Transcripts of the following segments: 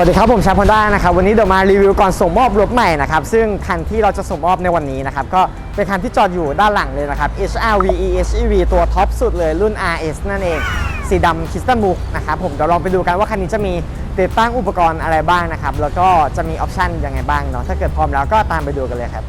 สวัสดีครับผมชาพอนด้านะครับวันนี้เดี๋ยวมารีวิวก่อนส่งมอบรถใหม่นะครับซึ่งคันที่เราจะส่งมอบในวันนี้นะครับก็เป็นคันที่จอดอยู่ด้านหลังเลยนะครับ HRV EHEV ตัวท็อปสุดเลยรุ่น RS นั่นเอง สีดำคริสตัลบุกนะครับผมเดี๋ยวลองไปดูกันว่าคันนี้จะมีติดตั้งอุปกรณ์อะไรบ้างนะครับแล้วก็จะมีออปชันยังไงบ้างเนาะถ้าเกิดพร้อมแล้วก็ตามไปดูกันเลยครับ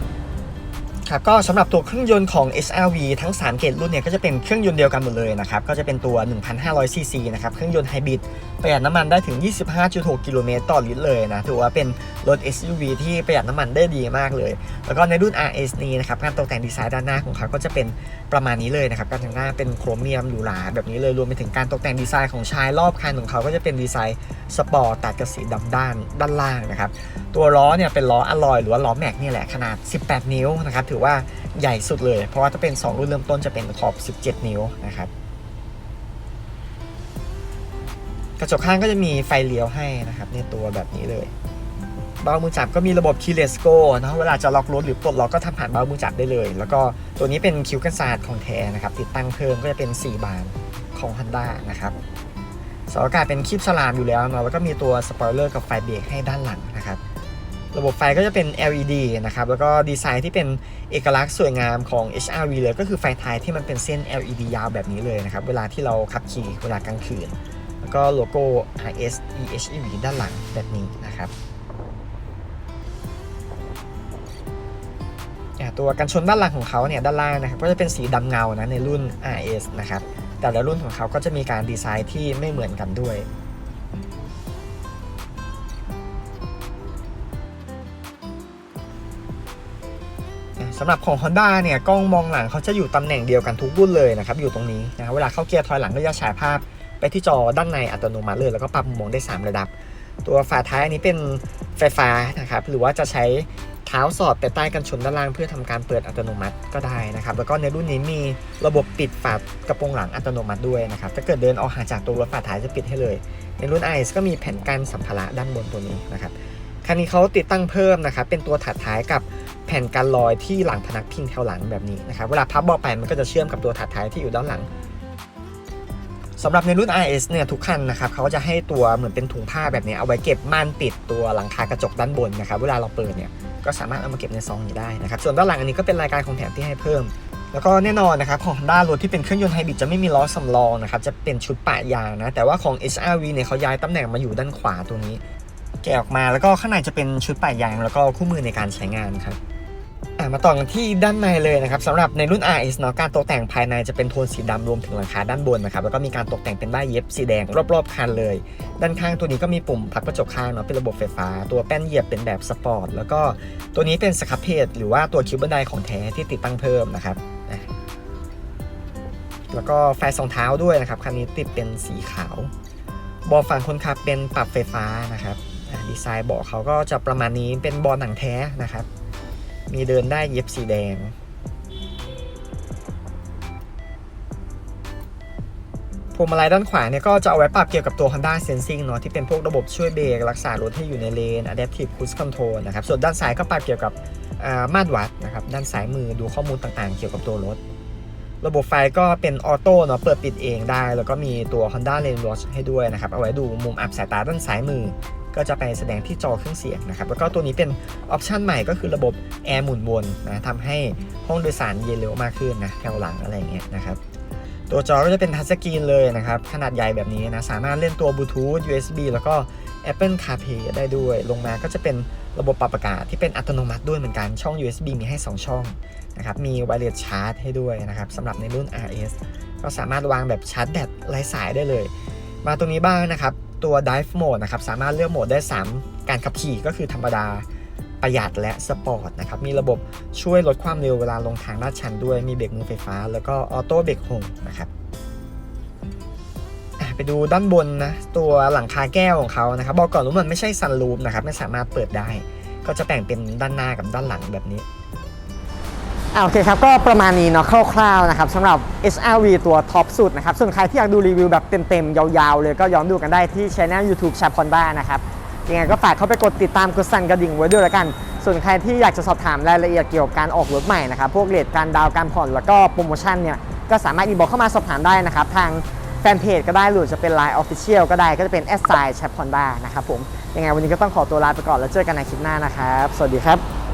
ครับก็สำหรับตัวเครื่องยนต์ของ HRV ทั้ง 3 เกรดรุ่นเนี่ยก็จะเป็นเครื่องยนต์เดียวกันหมดเลยนะครับก็จะเป็นตัว 1,500 ซีซีนะครับเครื่องยนต์ไฮบริดประหยัดน้ำมันได้ถึง 25.6 กิโลเมตรต่อลิตรเลยนะถือว่าเป็นรถ SUV ที่ประหยัดน้ำมันได้ดีมากเลย แล้วก็ในรุ่น RS นี้นะครับการตกแต่งดีไซน์ด้านหน้าของเขาก็จะเป็นประมาณนี้เลยนะครับการแต่งหน้าเป็นโครเมียมหรูหราแบบนี้เลยรวมไปถึงการตกแต่งดีไซน์ของชายรอบคันของเขาก็จะเป็นดีไซน์สปอร์ตตัดกับสีดำด้านด้านล่างนะครับ ตัวล้อเนี่ยเป็นล้ออลลอยหรือว่าล้อแม็กนี่แหละขนาด 18 นิ้วนะครับถือว่าใหญ่สุดเลย เพราะว่าถ้าเป็น 2 รุ่นเริ่มต้นจะเป็นขอบ 17 นิ้วนะครับกระจกข้างก็จะมีไฟเลี้ยวให้นะครับในตัวแบบนี้เลยเบามือจับก็มีระบบ keyless go นะเวลาจะล็อกรถหรือปลดล็อกก็ทำผ่านเบามือจับได้เลย แล้วก็ตัวนี้เป็นคิวกันศาสตร์ของแท้นะครับ ติดตั้งเพิ่มก็จะเป็น 4 บานของ Honda นะครับสอากาศเป็นคีบสลามอยู่แล้วเนาะแล้วก็มีตัวสปอยเลอร์กับไฟเบรกให้ด้านหลังนะครับ ระบบไฟก็จะเป็น LED นะครับ แล้วก็ดีไซน์ที่เป็นเอกลักษณ์สวยงามของ HRV เลย ก็คือไฟท้ายที่มันเป็นเส้น LED ยาวแบบนี้เลยนะครับ เวลาที่เราขับขี่เวลากลางคืน แล้วก็โลโก้ RS EHEV ด้านหลังแบบนี้นะครับตัวกันชนด้านหลังของเขาเนี่ยด้านล่างนะครับก็จะเป็นสีดำเงานะในรุ่น RS นะครับแต่ละรุ่นของเขาก็จะมีการดีไซน์ที่ไม่เหมือนกันด้วย สำหรับของ Honda เนี่ยกล้องมองหลังเขาจะอยู่ตำแหน่งเดียวกันทุกรุ่นเลยนะครับอยู่ตรงนี้นะเวลาเข้าเกียร์ถอยหลังก็จะฉายภาพไปที่จอด้านในอัตโนมัติเลยแล้วก็ปรับมุมมองได้ 3 ระดับ ตัวฝาท้ายอันนี้เป็นไฟฟ้านะครับหรือว่าจะใช้เท้าสอดไปใต้กันชนด้านล่างเพื่อทำการเปิดอัตโนมัติก็ได้นะครับแล้วก็ในรุ่นนี้มีระบบปิดฝากระโปรงหลังอัตโนมัติด้วยนะครับถ้าเกิดเดินออกห่างจากตัวรถฝาท้ายจะปิดให้เลย ในรุ่น i ก็มีแผ่นกันสัมภาระด้านบนตัวนี้นะครับคันนี้เขาติดตั้งเพิ่มนะครับเป็นตัวถัดท้ายกับ แผ่นกันลอยที่หลังพนักพิงแถวหลังแบบนี้นะครับ เวลาพับเบาะไปมันก็จะเชื่อมกับตัวถัดท้ายที่อยู่ด้านหลังสำหรับในรุ่น RS เนี่ยทุกคันนะครับเขาก็จะให้ตัวเหมือนเป็นถุงผ้าแบบนี้เอาไว้เก็บม่านปิดตัวหลังคากระจกด้านบนนะครับ เวลาเราเปิดเนี่ยก็สามารถเอามาเก็บในซองนี้ได้นะครับส่วนด้านหลังอันนี้ก็เป็นรายการของแถมที่ให้เพิ่ม แล้วก็แน่นอนนะครับของ Honda รถที่เป็นเครื่องยนต์ไฮบริดจะไม่มีล้อสำรองนะครับจะเป็นชุดปะยางนะแต่ว่าของ HRV เนี่ยเขาย้ายตำแหน่งมาอยู่ด้านขวาตัวนี้ แกะออกมาแล้วก็ข้างในจะเป็นชุดปะยาง แล้วก็คู่มือในการใช้งานครับ อะมาต่อกันที่ด้านในเลยนะครับสำหรับในรุ่น RS เนาะการตกแต่งภายในจะเป็นโทนสีดำรวมถึงหลังคาด้านบนนะครับแล้วก็มีการตกแต่งเป็นด้ายเย็บสีแดงรอบๆคันเลย ด้านข้างตัวนี้ก็มีปุ่มพักกระจกข้างเนาะเป็นระบบไฟฟ้า ตัวแป้นเหยียบเป็นแบบสปอร์ตแล้วก็ตัวนี้เป็นสครับเพจหรือว่าตัวคิวบันไดของแท้ที่ติดตั้งเพิ่มนะครับแล้วก็ไฟสองเท้าด้วยนะครับคันนี้ติดเป็นสีขาวเบาะฝั่งคนขับเป็นปรับไฟฟ้านะครับดีไซน์เบาะเขาก็จะประมาณนี้เป็นเบาะหนังแท้นะครับ มีเดินได้เย็บสีแดง พวงมาลัยด้านขวาเนี่ยก็จะเอาไว้ปรับเกี่ยวกับตัว Honda Sensing เนาะที่เป็นพวกระบบช่วยเบรกรักษารถให้อยู่ในเลน Adaptive Cruise Control นะครับ ส่วนด้านซ้ายก็ปรับเกี่ยวกับอ่ามาตรวัดนะครับ ด้านซ้ายมือดูข้อมูลต่างๆ เกี่ยวกับตัวรถ ระบบไฟก็เป็นออโต้เนาะเปิดปิดเองได้ แล้วก็มีตัว Honda Lane Watch ให้ด้วยนะครับ เอาไว้ดูมุมอับสายตาด้านซ้ายมือ ก็จะไปแสดงที่จอเครื่องเสียงนะครับ แล้วก็ตัวนี้เป็นออปชันใหม่ก็คือระบบแอร์หมุนวนนะทำให้ห้องโดยสารเย็นเร็วมากขึ้นนะแถวหลังอะไรเงี้ยนะครับตัวจอก็จะเป็นทัชสกรีนเลยนะครับ ขนาดใหญ่แบบนี้นะสามารถเล่นตัวบลูทูธ USB แล้วก็ Apple CarPlay ได้ด้วย ลงมาก็จะเป็นระบบปรับอากาศที่เป็นอัตโนมัติด้วยเหมือนกันช่อง USB มีให้ 2 ช่องนะครับมีไวเลสชาร์จให้ด้วยนะครับสำหรับในรุ่น RS ก็สามารถวางแบบชาร์จแบตไร้สายได้เลย มาตรงนี้บ้างนะครับ ตัว Dive Mode นะครับ สามารถเลือกโหมดได้ 3 การขับขี่ก็คือธรรมดาประหยัดและสปอร์ตนะครับ มีระบบช่วยลดความเร็วเวลาลงทางลาดชันด้วย มีเบรกมือไฟฟ้า แล้วก็ออโต้เบรกโฮมนะครับไปดูด้านบนนะตัวหลังคาแก้วของเขานะครับ บอกก่อนว่ามันไม่ใช่ซันรูฟนะครับ ไม่สามารถเปิดได้ ก็จะแบ่งเป็นด้านหน้ากับด้านหลังแบบนี้ โอเคครับ ก็ประมาณนี้เนาะคร่าวๆนะครับสำหรับ HRV ตัวท็อปสุดนะครับ ส่วนใครที่อยากดูรีวิวแบบเต็มๆ ยาวๆ เลยก็ย้อนดูกันได้ที่ช่อง YouTube ชาพอนด้านะครับยังไงก็ฝากเข้าไปกดติดตามกดสั่นกระดิ่งไว้ด้วยแล้วกัน ส่วนใครที่อยากจะสอบถามรายละเอียดเกี่ยวกับการออกรถใหม่นะครับ พวกเลทการดาวน์การผ่อนแล้วก็โปรโมชั่นเนี่ยก็สามารถอินบอกเข้ามาสอบถามได้นะครับ ทางแฟนเพจก็ได้หรือจะเป็น Line Official ก็ได้ก็จะเป็น s อ s i แชป Honda นะครับผมยังไงวันนี้ก็ต้องขอตัวลาไปก่อนแล้วเจอกันในคลิปหน้านะครับ สวัสดีครับ